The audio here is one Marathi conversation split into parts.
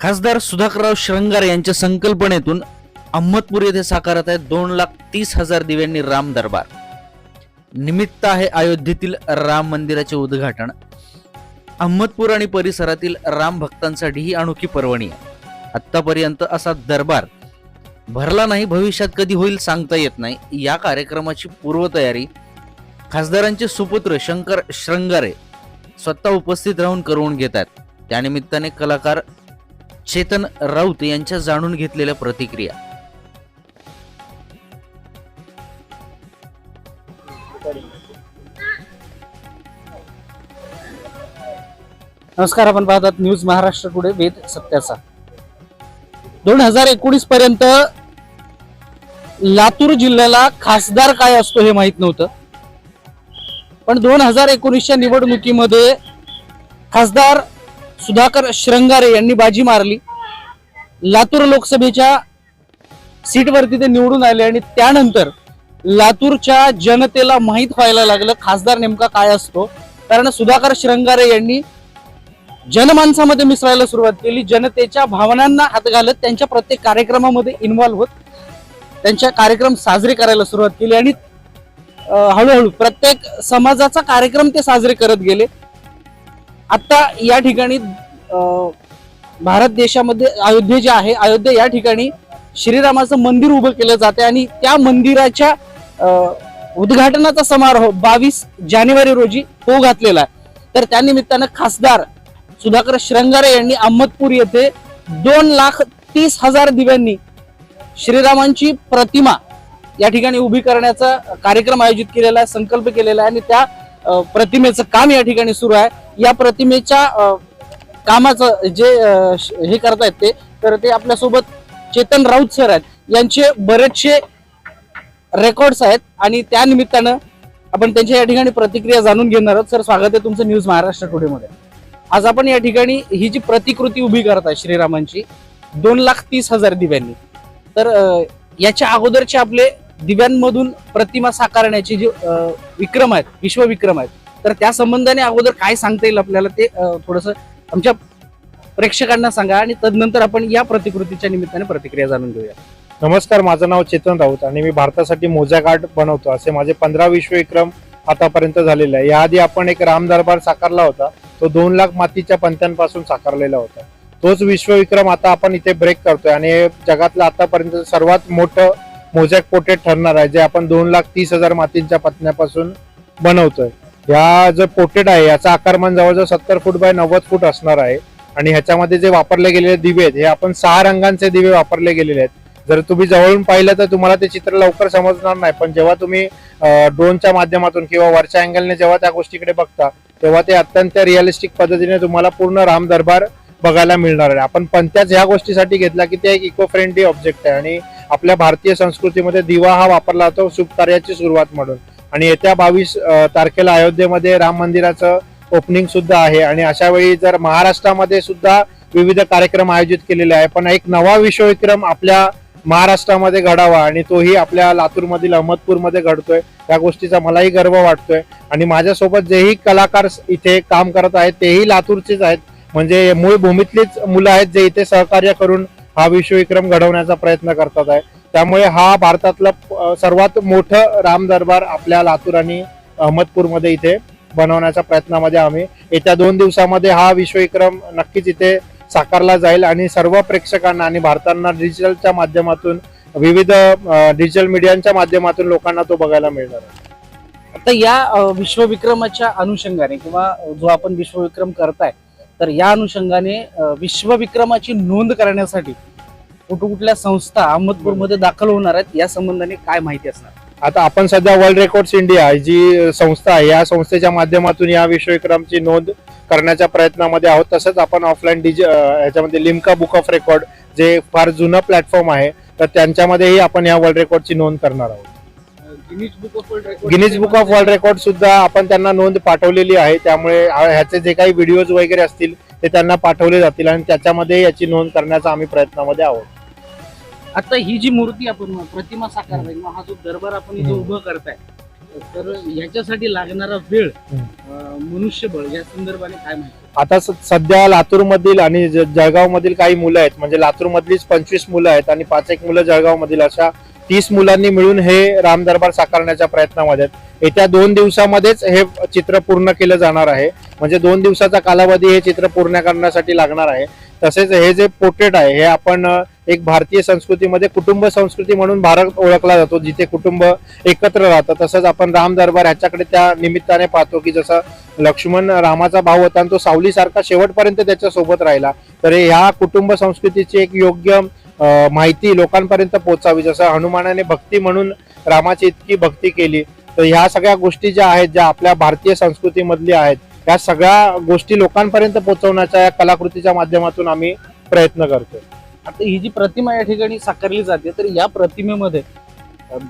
खासदार सुधाकरराव श्रंगार यांच्या संकल्पनेतून अहमदपूर येथे साकारत आहेत दोन लाख तीस हजार दिव्यांनी राम दरबार. निमित्त आहे अयोध्येतील राम मंदिराचे उद्घाटन. अहमदपूर आणि परिसरातील राम भक्तांसाठी ही अनोखी पर्वणी आहे. आतापर्यंत असा दरबार भरला नाही भविष्यात कधी होईल सांगता येत नाही. या कार्यक्रमाची पूर्वतयारी खासदारांचे सुपुत्र शंकर श्रंगारे स्वतः उपस्थित राहून करून घेत आहेत. त्यानिमित्ताने कलाकार चेतन राऊत यांच्या जाणून घेतलेल्या प्रतिक्रिया. नमस्कार आपण पाहतात न्यूज महाराष्ट्र टुडे वेद सत्याचा. दोन हजार एकोणीस पर्यंत लातूर जिल्ह्याला खासदार काय असतो हे माहीत नव्हतं. पण दोन हजार एकोणीसच्या निवडणुकीमध्ये खासदार सुधाकर श्रंगारे यांनी बाजी मारली. लातूर लोकसभेच्या सीटवरती ते निवडून आले आणि त्यानंतर लातूरच्या जनतेला माहीत व्हायला लागलं खासदार नेमका काय असतो. कारण सुधाकर श्रंगारे यांनी जनमानसामध्ये मिसळायला सुरुवात केली. जनतेच्या भावनांना हात घालत त्यांच्या प्रत्येक कार्यक्रमामध्ये इन्व्हॉल्व्ह होत त्यांच्या कार्यक्रम साजरे करायला सुरुवात केली. आणि हळूहळू प्रत्येक समाजाचा कार्यक्रम ते साजरे करत गेले. आत्ता या ठिकाणी भारत देशामध्ये अयोध्या जे आहे अयोध्या या ठिकाणी श्रीरामाचं मंदिर उभं केलं जाते आणि त्या मंदिराच्या उद्घाटनाचा समारोह बावीस जानेवारी रोजी हो घातलेला आहे. तर त्यानिमित्तानं खासदार सुधाकर श्रंगारे यांनी अहमदपूर येथे दोन लाख तीस हजार दिव्यांनी श्रीरामांची प्रतिमा या ठिकाणी उभी करण्याचा कार्यक्रम आयोजित केलेला आहे संकल्प केलेला आहे आणि त्या प्रतिमेचं काम या ठिकाणी सुरू आहे. या प्रतिमेच्या कामाचं जे हे श- हे करतायत ते तर ते आपल्यासोबत चेतन राऊत सर आहेत. यांचे बरेचसे रेकॉर्ड्स आहेत आणि त्या निमित्तानं आपण त्यांच्या या ठिकाणी प्रतिक्रिया जाणून घेणार आहोत. सर स्वागत आहे तुमचं न्यूज महाराष्ट्र टुडेमध्ये. आज आपण या ठिकाणी ही जी प्रतिकृती उभी करत आहे श्रीरामांची दोन लाख तीस हजार दिव्यांनी. तर याच्या अगोदरचे आपले दिव्यांमधून प्रतिमा साकारण्याचे जे विक्रम आहेत विश्वविक्रम आहेत तर त्या संबंधाने अगोदर काय सांगता येईल आपल्याला ते थोडस आमच्या प्रेक्षकांना सांगा आणि तदनंतर आपण या प्रतिकृतीच्या निमित्ताने प्रतिक्रिया जाणून घेऊया. नमस्कार माझं नाव चेतन राऊत आणि मी भारतासाठी मोजा गाठ बनवतो. असे माझे पंधरा विश्वविक्रम आतापर्यंत झालेले आहे. याआधी आपण एक राम दरबार साकारला होता. तो दोन लाख मातीच्या पंत्यांपासून साकारलेला होता. तोच विश्वविक्रम आता आपण इथे ब्रेक करतोय आणि जगातलं आतापर्यंत सर्वात मोठं मोजॅक पोटेट ठरणार आहे जे आपण दोन लाख तीस हजार मातींच्या पत्न्यापासून बनवतोय. या जो पोटेट आहे याचा आकारमान जवळजवळ सत्तर फूट बाय नव्वद फूट असणार आहे. आणि ह्याच्यामध्ये जे वापरले गेलेले दिवे आहेत हे आपण सहा रंगांचे दिवे वापरले गेलेले आहेत. जर तुम्ही जवळून पाहिलं तर तुम्हाला ते चित्र लवकर समजणार नाही पण जेव्हा तुम्ही ड्रोनच्या माध्यमातून किंवा वरच्या अँगलने जेव्हा त्या गोष्टीकडे बघता तेव्हा ते अत्यंत रिअलिस्टिक पद्धतीने तुम्हाला पूर्ण राम दरबार बघायला मिळणार आहे. आपण पंत्याच ह्या गोष्टीसाठी घेतला की ते एक इको फ्रेंडली ऑब्जेक्ट आहे. आणि आपल्या भारतीय संस्कृतीमध्ये दिवा हा वापरला जातो शुभ कार्याची सुरुवात म्हणून. आणि येत्या बावीस तारखेला अयोध्येमध्ये राम मंदिराचं ओपनिंग सुद्धा आहे. आणि अशा वेळी जर महाराष्ट्रामध्ये सुद्धा विविध कार्यक्रम आयोजित केलेले आहे पण एक नवा विश्वविक्रम आपल्या महाराष्ट्रामध्ये घडावा आणि तोही आपल्या लातूरमधील अहमदपूरमध्ये घडतोय या गोष्टीचा मलाही गर्व वाटतोय. आणि माझ्यासोबत जेही कलाकार इथे काम करत आहेत तेही लातूरचेच आहेत. म्हणजे मूळ भूमीतलीच मुलं आहेत जे इथे सहकार्य करून हा विश्वविक्रम घडवण्याचा प्रयत्न करतात आहे. त्यामुळे हा भारतातला सर्वात मोठं राम दरबार आपल्या लातूर आणि अहमदपूरमध्ये इथे बनवण्याच्या प्रयत्नामध्ये आम्ही. येत्या दोन दिवसामध्ये हा विश्वविक्रम नक्कीच इथे साकारला जाईल आणि सर्व प्रेक्षकांना आणि भारतांना डिजिटलच्या माध्यमातून विविध डिजिटल मीडियांच्या माध्यमातून लोकांना तो बघायला मिळणार आहे. आता या विश्वविक्रमाच्या अनुषंगाने किंवा जो आपण विश्वविक्रम करताय तर या अनुषंगाने विश्वविक्रमाची नोंद करण्यासाठी कुठं कुठल्या संस्था अहमदपूरमध्ये दाखल होणार आहेत या संबंधाने काय माहिती असणार? आता आपण सध्या वर्ल्ड रेकॉर्ड्स इंडिया जी संस्था आहे या संस्थेच्या माध्यमातून या विश्वविक्रमची नोंद करण्याच्या प्रयत्नामध्ये आहोत. तसंच आपण ऑफलाईन डिजि याच्यामध्ये लिमका बुक ऑफ रेकॉर्ड जे फार जुनं प्लॅटफॉर्म आहे तर त्यांच्यामध्येही आपण या वर्ल्ड रेकॉर्डची नोंद करणार आहोत. Guinness book of world record सुद्धा आपण त्यांना नोंद पाठवलेली आहे. त्यामुळे ह्याचे जे काही व्हिडिओज वगैरे असतील ते त्यांना पाठवले जातील आणि त्याच्यामध्ये याची नोंद करण्याचा आम्ही प्रयत्नामध्ये आहोत. आता ही जी मूर्ती आपण प्रतिमा साकार किंवा हा जो दरबार आपण इथे. उभं करताय तर याच्यासाठी लागणारा वेळ. अं, मनुष्यबळ या संदर्भाने काय माहिती? आता स- सध्या लातूर मधील आणि जळगाव मधील काही मुलं आहेत म्हणजे लातूर मधलीच पंचवीस मुलं आहेत आणि पाच एक मुलं जळगाव मधील अशा तीस मुलांनी मिळून हे राम दरबार साकारण्याच्या प्रयत्नामध्ये आहेत. येत्या दोन दिवसामध्येच हे चित्र पूर्ण केलं जाणार आहे. म्हणजे दोन दिवसाचा कालावधी हे चित्र पूर्ण करण्यासाठी लागणार आहे. तसेच हे जे पोर्ट्रेट आहे हे आपण एक भारतीय संस्कृतीमध्ये कुटुंब संस्कृती म्हणून भारत ओळखला जातो जिथे कुटुंब एकत्र राहतं तसंच आपण राम दरबार ह्याच्याकडे त्या निमित्ताने पाहतो की जसं लक्ष्मण रामाचा भाऊ होता आणि तो सावलीसारखा शेवटपर्यंत त्याच्यासोबत राहिला. तर ह्या कुटुंब संस्कृतीची एक योग्य माहिती लोकांपर्यंत पोहोचावी. जसं हनुमानाने भक्ती म्हणून रामाची इतकी भक्ती केली. तर ह्या सगळ्या गोष्टी ज्या आहेत ज्या आपल्या भारतीय संस्कृतीमधली आहेत या सगळ्या गोष्टी लोकांपर्यंत पोहोचवण्याच्या या कलाकृतीच्या माध्यमातून आम्ही प्रयत्न करतो आता ही जी प्रतिमा या ठिकाणी साकारली जाते तर या प्रतिमेमध्ये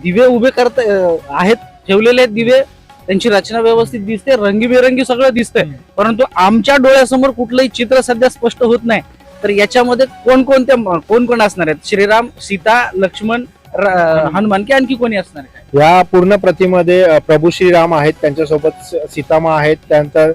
दिवे उभे करता आहेत ठेवलेले आहेत दिवे. त्यांची रचना व्यवस्थित दिसते रंगीबेरंगी सगळं दिसतंय. परंतु आमच्या डोळ्यासमोर कुठलंही चित्र सध्या स्पष्ट होत नाही. तर याच्यामध्ये कोणकोणत्या कोण कोण असणार आहेत? श्रीराम सीता लक्ष्मण हनुमान की आणखी कोणी असणार आहे? या पूर्ण प्रतिमध्ये प्रभू श्रीराम आहेत त्यांच्यासोबत सीतामा आहेत त्यानंतर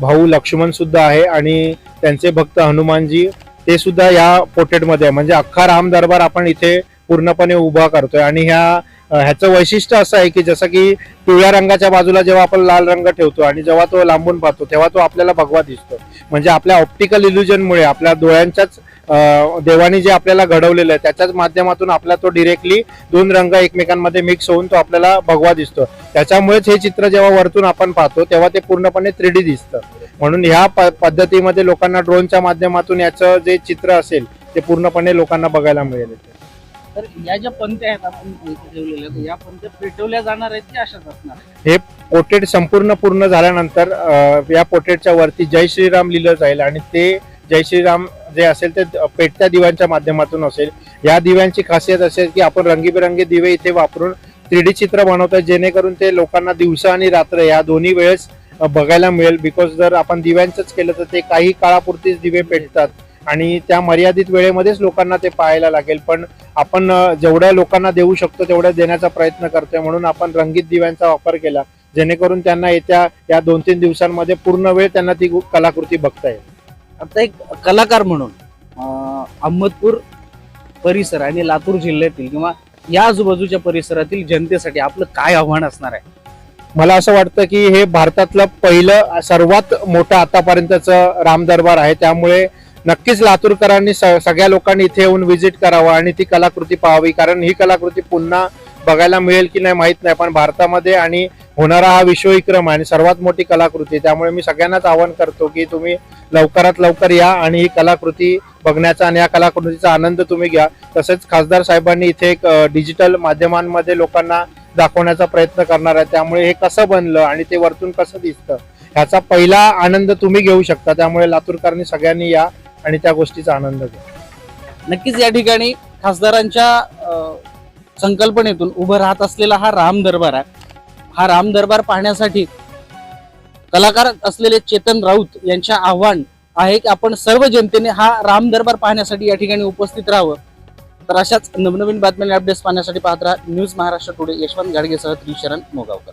भाऊ लक्ष्मण सुद्धा आहे आणि त्यांचे भक्त हनुमानजी ते सुद्धा या पोर्टेटमध्ये आहे. म्हणजे अख्खा राम दरबार आपण इथे पूर्णपणे उभा करतोय. आणि ह्या ह्याचं वैशिष्ट्य असं आहे की जसं की पिवळ्या रंगाच्या बाजूला जेव्हा आपण लाल रंग ठेवतो आणि जेव्हा तो लांबून पाहतो तेव्हा तो आपल्याला भगवा दिसतो. म्हणजे आपल्या ऑप्टिकल इल्युजनमुळे आपल्या डोळ्यांच्याच देवाने जे आपल्याला घडवलेलं आहे त्याच्याच माध्यमातून आपला तो डिरेक्टली दोन रंग एकमेकांमध्ये मिक्स होऊन तो आपल्याला भगवा दिसतो. त्याच्यामुळेच हे चित्र जेव्हा वरतून आपण पाहतो तेव्हा ते पूर्णपणे थ्री डी दिसतं. म्हणून ह्या प- पद्धतीमध्ये लोकांना ड्रोनच्या माध्यमातून याचं जे चित्र असेल ते पूर्णपणे लोकांना बघायला मिळेल. तर या ज्या पंत्या आहेत आपण ठेवलेल्या या पंत्या पेटवल्या जाणार आहेत की अशाच असणार? हे पोर्ट्रेट संपूर्ण पूर्ण झाल्यानंतर या पोर्ट्रेटच्या वरती जय श्रीराम लिहिलं जाईल आणि ते जय श्रीराम जे असेल ते पेटत्या दिव्यांच्या माध्यमातून असेल. या दिव्यांची खासियत असेल की आपण रंगीबेरंगी दिवे इथे वापरून थ्री डी चित्र बनवतोय जेणेकरून ते लोकांना दिवसा आणि रात्र या दोन्ही वेळेस बघायला मिळेल. बिकॉज जर आपण दिव्यांचंच केलं तर ते काही काळापुरतीच दिवे पेटतात. आणि त्या मर्यादित वेळेमध्येच लोकांना ते पाहायला लागेल. पण आपण जेवढ्या लोकांना देऊ शकतो तेवढ्या देण्याचा प्रयत्न करतोय. म्हणून आपण रंगीत दिव्यांचा वापर केला जेणेकरून त्यांना येत्या या दोन तीन दिवसांमध्ये पूर्ण वेळ त्यांना ती कलाकृती बघता येईल. आता एक कलाकार म्हणून अहमदपूर परिसर आणि लातूर जिल्ह्यातील किंवा या आजूबाजूच्या परिसरातील जनतेसाठी आपलं काय आव्हान असणार आहे? मला असं वाटतं की हे भारतातलं पहिलं सर्वात मोठं आतापर्यंतचं राम दरबार आहे. त्यामुळे नक्कीच लातूरकरांनी स- सगळ्या लोकांनी इथे येऊन व्हिजिट करावं आणि ती कलाकृती पाहावी. कारण ही कलाकृती पुन्हा बघायला मिळेल की नाही माहीत नाही. पण भारतामध्ये आणि होणारा हा विश्वविक्रम आणि सर्वात मोठी कलाकृती त्यामुळे मी सगळ्यांनाच आवाहन करतो की तुम्ही लवकरात लवकर या आणि ही कलाकृती बघण्याचा आणि या कलाकृतीचा आनंद तुम्ही घ्या. तसेच खासदार साहेबांनी इथे एक डिजिटल माध्यमांमध्ये लोकांना दाखवण्याचा प्रयत्न करणार आहे त्यामुळे हे कसं बनलं आणि ते वरतून कसं दिसतं ह्याचा पहिला आनंद तुम्ही घेऊ शकता. त्यामुळे लातूरकरांनी सगळ्यांनी या आणि त्या गोष्टीचा आनंद घ्या नक्कीच या ठिकाणी खासदारांच्या अं, संकल्पनेतून उभं राहत असलेला हा राम दरबार आहे. हा राम दरबार पाहण्यासाठी कलाकार असलेले चेतन राऊत यांच्या आव्हान आहे की आपण सर्व जनतेने हा राम दरबार पाहण्यासाठी या ठिकाणी उपस्थित राहावं. तर अशाच नवनवीन बातम्या अपडेट्स पाहण्यासाठी पाहत राहा न्यूज महाराष्ट्र टुडे यशवंत गाडगेसह त्रिशरण मोगावकर.